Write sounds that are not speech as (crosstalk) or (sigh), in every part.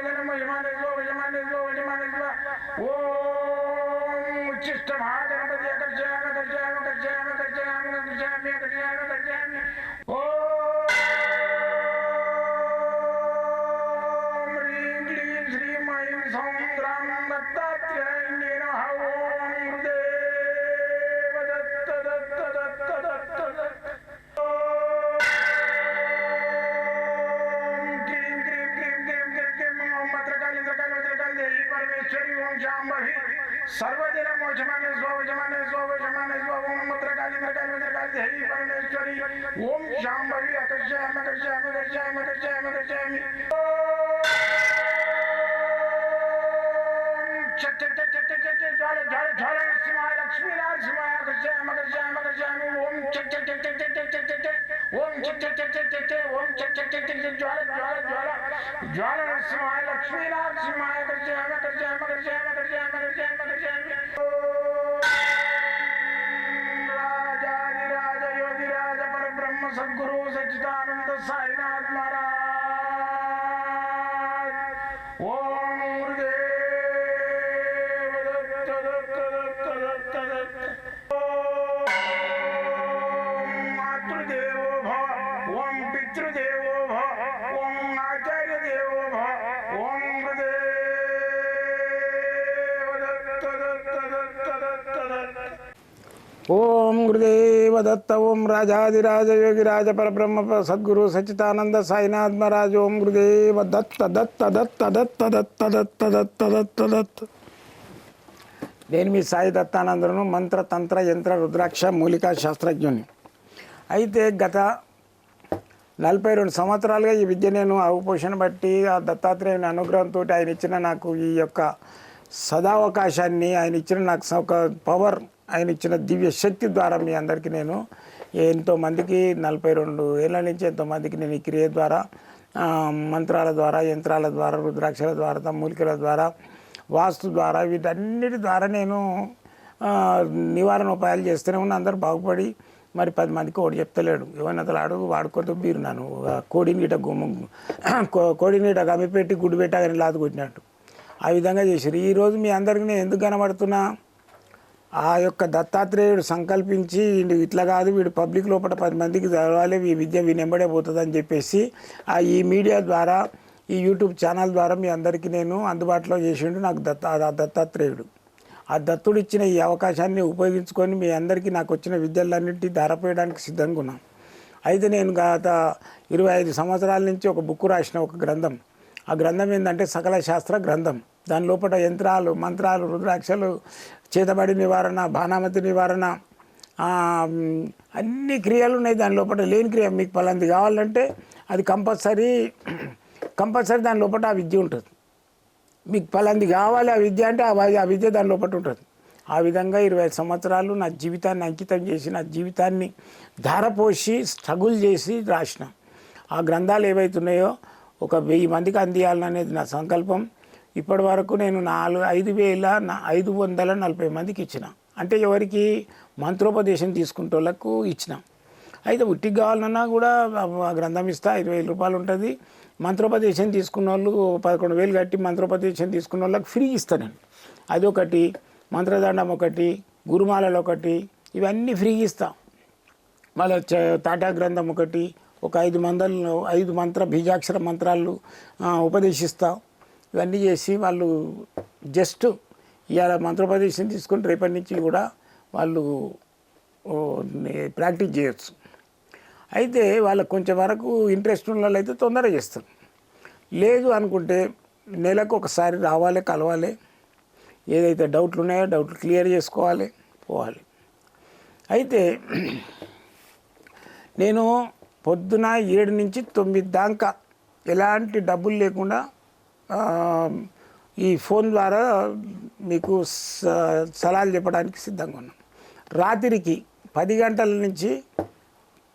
విజనమ విమానేశ్వ విజమానేశ్వ విజమానేశ్వ ఓం ఉచ్చిష్ట మహాగణపతి అకర్షయామ కర్షయామ కర్షయామ जमाने स्वामी जमाने स्वामी जमाने ओम मत्र काली मत्र काली, मत्र ओम श्याम भवी अकर्षाम अकर्षाम चट चट चट ज्वाल ज्वाल ज्वाल नरसिंहाय लक्ष्मी नरसिंहाय अकर्षयामि अकर्षयामि अकर्षयामि ओम चट चट चट चट चट चट चट चट ओम चट चट चट चट चट चट ओम चट चट चट चट ज्वाल ज्वाल ज्वाल ज्वाल नरसिंहाय लक्ष्मी नरसिंहाय अकर्षयामि अकर्षयामि अकर्षयामि अकर्षयामि अकर्षयामि अकर्षयामि राजाधिराज ఓం గురుదేవ దత్త ఓం రాజాదిరాజ యోగిరాజ పరబ్రహ్మ సద్గురు సచితానంద సాయినాథ్ మహారాజ్ ఓం గురుదేవ దత్త దత్త దత్త దత్త దత్త దత్త దత్త దత్త. దత్త నేను మీ సాయి దత్తానందను మంత్ర తంత్ర యంత్ర రుద్రాక్ష మూలికా శాస్త్రజ్ఞుని. అయితే గత నలభై రెండు సంవత్సరాలుగా ఈ విద్య నేను అవపోషణ బట్టి ఆ దత్తాత్రేయుని అనుగ్రహంతో ఆయన ఇచ్చిన నాకు ఈ యొక్క సదావకాశాన్ని ఆయన ఇచ్చిన నాకు ఒక పవర్ ఆయన ఇచ్చిన దివ్య శక్తి ద్వారా మీ అందరికీ నేను ఎంతోమందికి నలభై రెండు ఏళ్ళ నుంచి ఎంతోమందికి నేను ఈ క్రియ ద్వారా మంత్రాల ద్వారా యంత్రాల ద్వారా రుద్రాక్షల ద్వారా మూలికల ద్వారా వాస్తు ద్వారా వీటన్నిటి ద్వారా నేను నివారణ ఉపాయాలు చేస్తూనే ఉన్నా. అందరూ బాగుపడి మరి పది మందికి ఒకటి చెప్తలేడు. ఏమన్నా అతను అడుగు వాడుకోతో బీరు నన్ను ఆ కోడిని గిట గుమ్మ (clears throat) కో- కోడిని గిట గమ్మిపెట్టి గుడ్డు పెట్టాగని లాదు కొట్టినట్టు. ఆ విధంగా చేశారు. ఈరోజు మీ అందరికీ నేను ఎందుకు కనబడుతున్నా? ఆ యొక్క దత్తాత్రేయుడు సంకల్పించి వీడు ఇట్లా కాదు వీడు పబ్లిక్ లోపల పది మందికి చదవాలి ఈ విద్య వినెంబడే పోతుంది అని చెప్పేసి ఆ ఈ మీడియా ద్వారా ఈ యూట్యూబ్ ఛానల్ ద్వారా మీ అందరికీ నేను అందుబాటులో చేసిండు నాకు దత్త ఆ దత్తాత్రేయుడు. ఆ దత్తుడు ఇచ్చిన ఈ అవకాశాన్ని ఉపయోగించుకొని మీ అందరికీ నాకు వచ్చిన విద్యలన్నింటి ధారపోయడానికి సిద్ధంగా ఉన్నాను అయితే నేను గత ఇరవై ఐదు సంవత్సరాల నుంచి ఒక బుక్ రాసిన ఒక గ్రంథం. ఆ గ్రంథం ఏంటంటే సకల శాస్త్ర గ్రంథం. దాని లోపల యంత్రాలు మంత్రాలు రుద్రాక్షలు చేతబడి నివారణ బాణామతి నివారణ అన్ని క్రియలు ఉన్నాయి దాని లోపల లేని క్రియ మీకు పలాంది కావాలంటే అది కంపల్సరీ కంపల్సరీ దాని లోపల ఆ విద్య ఉంటుంది. మీకు పలాంది కావాలి ఆ విద్య అంటే ఆ ఆ విద్య దాని లోపల ఉంటుంది. ఆ విధంగా ఇరవై ఐదు సంవత్సరాలు నా జీవితాన్ని అంకితం చేసి నా జీవితాన్ని ధారపోసి స్ట్రగుల్ చేసి రాసిన. ఆ గ్రంథాలు ఏవైతున్నాయో ఒక వెయ్యి మందికి అందియాలనేది నా సంకల్పం. ఇప్పటి వరకు నేను నాలుగు ఐదు వేల ఐదు వందల నలభై మందికి ఇచ్చిన. అంటే ఎవరికి? మంత్రోపదేశం తీసుకుంటే వాళ్ళకు ఇచ్చిన. అయితే ఉట్టికి కావాలన్నా కూడా గ్రంథం ఇస్తా ఇరవై వేల రూపాయలు ఉంటుంది. మంత్రోపదేశం తీసుకున్న వాళ్ళు పదకొండు వేలు కట్టి మంత్రోపదేశం తీసుకున్న వాళ్ళకి ఫ్రీ ఇస్తాను నేను. అదొకటి. మంత్రదండం ఒకటి గురుమాలలు ఒకటి ఇవన్నీ ఫ్రీ ఇస్తా. మళ్ళీ చ- తాటా గ్రంథం ఒకటి ఒక ఐదు మందలు ఐదు మంత్ర బీజాక్షర మంత్రాలు ఉపదేశిస్తాం. ఇవన్నీ చేసి వాళ్ళు జస్ట్ ఇవాళ మంత్రోపదేశం తీసుకుని రేపటి నుంచి కూడా వాళ్ళు ప్రాక్టీస్ చేయొచ్చు. అయితే వాళ్ళకు కొంచెం వరకు ఇంట్రెస్ట్ ఉన్న వాళ్ళు అయితే తొందరగా చేస్తారు. లేదు అనుకుంటే నెలకు ఒకసారి రావాలి కలవాలి. ఏదైతే డౌట్లు ఉన్నాయో డౌట్లు క్లియర్ చేసుకోవాలి పోవాలి. అయితే నేను పొద్దున ఏడు నుంచి తొమ్మిది దాకా ఎలాంటి డబ్బులు లేకుండా ఈ ఫోన్ ద్వారా మీకు సలహాలు చెప్పడానికి సిద్ధంగా ఉన్నాం. రాత్రికి పది గంటల నుంచి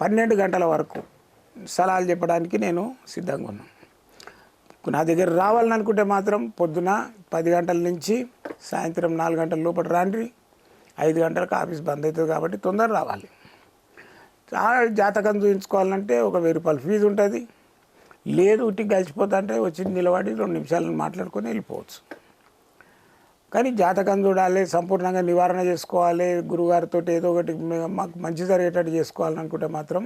పన్నెండు గంటల వరకు సలహాలు చెప్పడానికి నేను సిద్ధంగా ఉన్నాను నా దగ్గర రావాలని అనుకుంటే మాత్రం పొద్దున పది గంటల నుంచి సాయంత్రం నాలుగు గంటల లోపల రాండి. ఐదు గంటలకు ఆఫీస్ బంద్ అవుతుంది కాబట్టి తొందర రావాలి. జాతకం చూపించుకోవాలంటే ఒక వెయ్యి రూపాయలు ఫీజు ఉంటుంది. లేదు ఉట్టి కలిసిపోతా అంటే వచ్చి నిలబడి రెండు నిమిషాలను మాట్లాడుకొని వెళ్ళిపోవచ్చు. కానీ జాతకం చూడాలి సంపూర్ణంగా నివారణ చేసుకోవాలి గురుగారితో ఏదో ఒకటి మాకు మంచి జరిగేటట్టు చేసుకోవాలనుకుంటే మాత్రం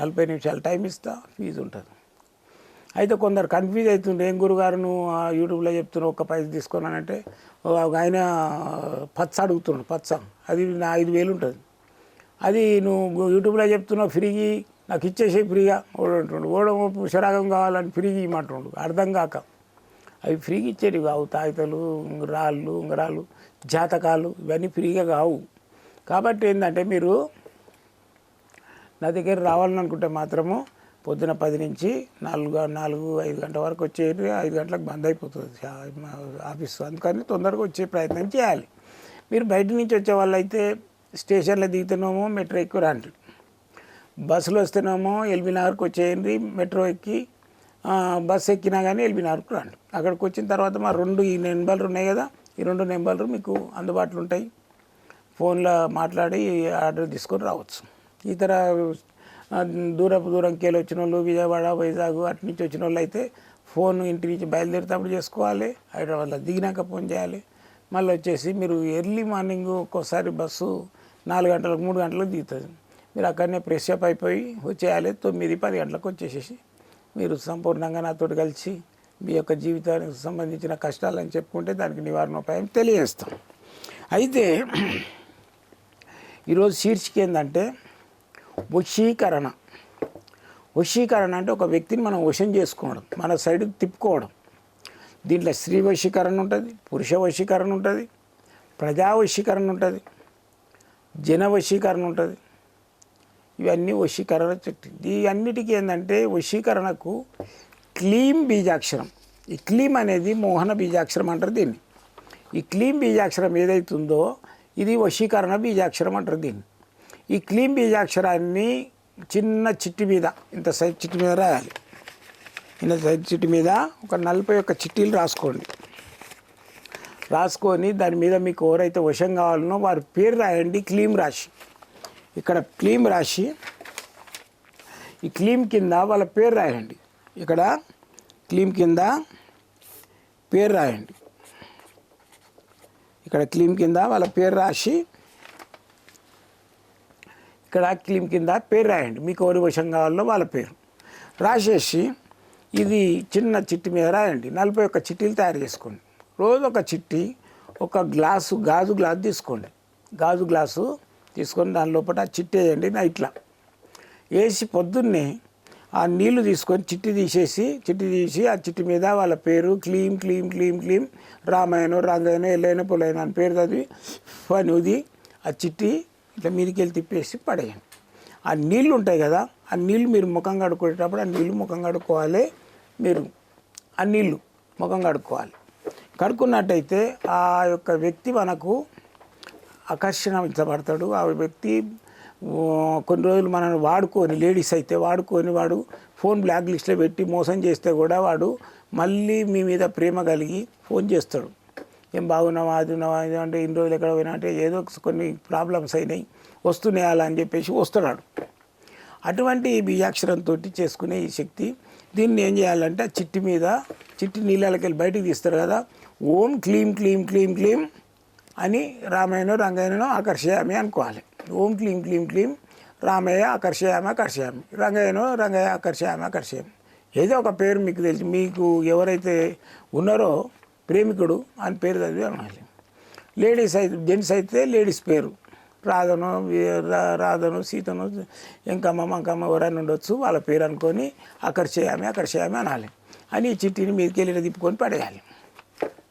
నలభై నిమిషాలు టైం ఇస్తా ఫీజు ఉంటుంది. అయితే కొందరు కన్ఫ్యూజ్ అవుతుండే ఏం గురుగారు నువ్వు యూట్యూబ్లో చెప్తున్నావు ఒక పైసలు తీసుకున్నానంటే ఒక ఆయన పచ్చ అడుగుతున్నాడు పచ్చ. అది నా ఐదు వేలు ఉంటుంది. అది నువ్వు యూట్యూబ్లో చెప్తున్నావు ఫ్రీకి నాకు ఇచ్చేసే ఫ్రీగా. ఓడంటుండు అంటుండు శరాగం కావాలని ఫ్రీగా ఇమ్మంటుండు అర్థం కాక. అవి ఫ్రీగా ఇచ్చేవి కావు తాయితలు ఉంగరాళ్ళు ఉంగరాలు జాతకాలు ఇవన్నీ ఫ్రీగా కావు. కాబట్టి ఏంటంటే మీరు నా దగ్గర రావాలని అనుకుంటే మాత్రము పొద్దున పది నుంచి నాలుగు నాలుగు ఐదు గంటల వరకు వచ్చేది ఐదు గంటలకు బంద్ అయిపోతుంది. ఆఫీస్. అందుకని తొందరగా వచ్చే ప్రయత్నం చేయాలి. మీరు బయట నుంచి వచ్చే వాళ్ళైతే స్టేషన్లో దిగుతున్నామో మెట్రో ఎక్కువ రాంటారు బస్సులో వస్తేనేమో ఎల్బీ నగర్కి వచ్చేయండి మెట్రో ఎక్కి బస్సు ఎక్కినా కానీ ఎల్బీ నగర్కు రండి. అక్కడికి వచ్చిన తర్వాత మా రెండు ఈ నెంబర్లు ఉన్నాయి కదా ఈ రెండు నెంబర్లు మీకు అందుబాటులో ఉంటాయి. ఫోన్లో మాట్లాడి ఆర్డర్ తీసుకొని రావచ్చు. ఇతర దూరపు దూరం కేలు వచ్చిన వాళ్ళు విజయవాడ వైజాగ్ అటు నుంచి వచ్చిన వాళ్ళు అయితే ఫోన్ ఇంటి నుంచి బయలుదేరేటప్పుడు చేసుకోవాలి. హైదరాబాద్లో దిగినాక ఫోన్ చేయాలి. మళ్ళీ వచ్చేసి మీరు ఎర్లీ మార్నింగ్ ఒక్కోసారి బస్సు నాలుగు గంటలకు మూడు గంటలకు దిగుతుంది. మీరు అక్కడనే ఫ్రెష్ అప్ అయిపోయి వచ్చేయాలి. తొమ్మిది పది గంటలకు వచ్చేసేసి మీరు సంపూర్ణంగా నాతో కలిసి మీ యొక్క జీవితానికి సంబంధించిన కష్టాలని చెప్పుకుంటే దానికి నివారణ ఉపాయం తెలియజేస్తాం. అయితే (clears throat) ఈరోజు శీర్షిక ఏంటంటే వశీకరణ. వశీకరణ అంటే ఒక వ్యక్తిని మనం వశం చేసుకోవడం మన సైడ్కి తిప్పుకోవడం. దీంట్లో స్త్రీ వశీకరణ ఉంటుంది పురుష వశీకరణ ఉంటుంది ప్రజా వశీకరణ ఉంటుంది జన వశీకరణ ఉంటుంది. ఇవన్నీ వశీకరణ చెట్టు. ఈ అన్నిటికీ ఏంటంటే వశీకరణకు క్లీం బీజాక్షరం. ఈ క్లీం అనేది మోహన బీజాక్షరం అంటారు దీన్ని. ఈ క్లీం బీజాక్షరం ఏదైతుందో ఇది వశీకరణ బీజాక్షరం అంటారు దీన్ని. ఈ క్లీం బీజాక్షరాన్ని చిన్న చిట్టి మీద ఇంత సైజ్ చిట్టి మీద రాయాలి. ఇంత సైజ్ చిట్టి మీద ఒక నలభై ఒక్క చిట్టీలు రాసుకోండి. రాసుకొని దాని మీద మీకు ఎవరైతే వశం కావాలనో వారి పేరు రాయండి క్లీం రాసి. ఇక్కడ క్లీమ్ రాసి ఈ క్లీమ్ కింద వాళ్ళ పేరు రాయండి. ఇక్కడ క్లీమ్ కింద పేరు రాయండి. ఇక్కడ క్లీమ్ కింద వాళ్ళ పేరు రాసి ఇక్కడ క్లీమ్ కింద పేరు రాయండి. మీకు ఎవరి వశం కావాలో వాళ్ళ పేరు. రాసేసి ఇది చిన్న చిట్టి మీద రాయండి. నలభై ఒక్క చిట్టీలు తయారు చేసుకోండి. రోజు ఒక చిట్టి ఒక గ్లాసు గాజు గ్లాసు తీసుకోండి. గాజు గ్లాసు తీసుకొని దాని లోపల ఆ చిట్టి వేయండి నైట్లా వేసి పొద్దున్నే ఆ నీళ్ళు తీసుకొని చిట్టి తీసేసి చిట్టి తీసి ఆ చిట్టి మీద వాళ్ళ పేరు క్లీం క్లీం క్లీం క్లీం రామాయణం రంగాయనం ఎల్లైన పొలైన అని పేరు చదివి పనిది ఆ చిట్టి ఇట్లా మీదకి వెళ్ళి తిప్పేసి పడేయండి. ఆ నీళ్ళు ఉంటాయి కదా ఆ నీళ్ళు మీరు ముఖం కడుక్కునేటప్పుడు ఆ నీళ్ళు ముఖం కడుక్కోవాలి మీరు. ఆ నీళ్ళు ముఖం కడుక్కోవాలి. కడుక్కున్నట్టయితే ఆ యొక్క వ్యక్తి మనకు ఆకర్షణించబడతాడు ఆ వ్యక్తి కొన్ని రోజులు మనల్ని వాడుకొని లేడీస్ అయితే వాడుకొని వాడు ఫోన్ బ్లాక్ లిస్ట్లో పెట్టి మోసం చేస్తే కూడా వాడు మళ్ళీ మీ మీద ప్రేమ కలిగి ఫోన్ చేస్తాడు. ఏం బాగున్నావా? అది ఉన్నావా? ఇది అంటే ఇన్ని రోజులు ఎక్కడ పోయినా అంటే ఏదో కొన్ని ప్రాబ్లమ్స్ అయినాయి వస్తున్నాయి అలా అని చెప్పేసి వస్తున్నాడు. అటువంటి బీజాక్షరంతో చేసుకునే ఈ శక్తి దీన్ని ఏం చేయాలంటే చిట్టి మీద చిట్టి నీళ్ళకి వెళ్ళి బయటకు తీస్తారు కదా. ఓం క్లీం క్లీం క్లీం క్లీం అని రామయ్యను రంగయ్యను ఆకర్షయామి అనుకోవాలి. ఓం క్లీం క్లీం క్లీం రామయ్య ఆకర్షయామి ఆకర్షయామి. రంగయ్యను రంగయ్య ఆకర్షయామి ఆకర్షయామి. ఏదో ఒక పేరు మీకు తెలిసి. మీకు ఎవరైతే ఉన్నారో ప్రేమికుడు అని పేరు చదివి అనాలి. లేడీస్ అయితే జెంట్స్ అయితే లేడీస్ పేరు. రాధను రా- రాధను సీతను ఇంకమ్మ మంకమ్మ ఎవరైనా ఉండొచ్చు వాళ్ళ పేరు అనుకొని ఆకర్షయామి ఆకర్షయామి అనాలి. అని ఈ చిట్టిని మీదకి వెళ్ళి తిప్పుకొని పడేయాలి.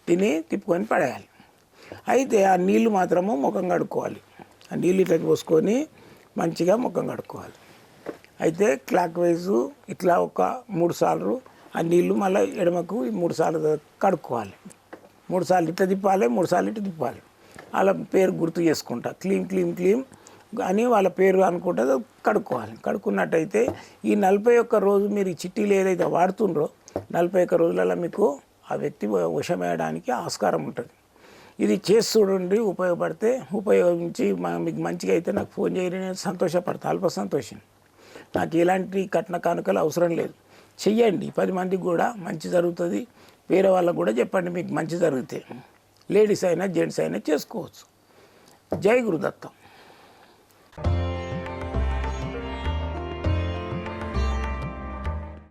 తిని తిప్పుకొని పడేయాలి. అయితే ఆ నీళ్ళు మాత్రము ముఖం కడుక్కోవాలి. ఆ నీళ్ళు ఇట్లా పోసుకొని మంచిగా ముఖం కడుక్కోవాలి. అయితే క్లాక్ వైజు ఇట్లా ఒక మూడు సార్లు ఆ నీళ్ళు మళ్ళీ ఎడమకు ఈ మూడు సార్లు కడుక్కోవాలి. మూడు సార్లు ఇట్లా తిప్పాలి మూడు సార్లు ఇట్లా తిప్పాలి. వాళ్ళ పేరు గుర్తు చేసుకుంటా. క్లీమ్ క్లీమ్ క్లీమ్ అని వాళ్ళ పేరు అనుకుంటే కడుక్కోవాలి. కడుక్కున్నట్టయితే ఈ నలభై ఒక్క రోజు మీరు ఈ చిట్టీలు ఏదైతే వాడుతుండ్రో నలభై ఒక్క రోజులలో మీకు ఆ వ్యక్తి వశమేయడానికి ఆస్కారం ఉంటుంది. ఇది చేసి చూడండి ఉపయోగపడితే ఉపయోగించి మా- మీకు మంచిగా అయితే నాకు ఫోన్ చేయని నేను సంతోషపడతా అల్ప సంతోషం నాకు ఎలాంటి కట్న కానుకలు అవసరం లేదు. చెయ్యండి పది మందికి కూడా మంచి జరుగుతుంది వేరే వాళ్ళకు కూడా చెప్పండి మీకు మంచి జరిగితే. లేడీస్ అయినా జెంట్స్ అయినా చేసుకోవచ్చు. జై గురుదత్తం.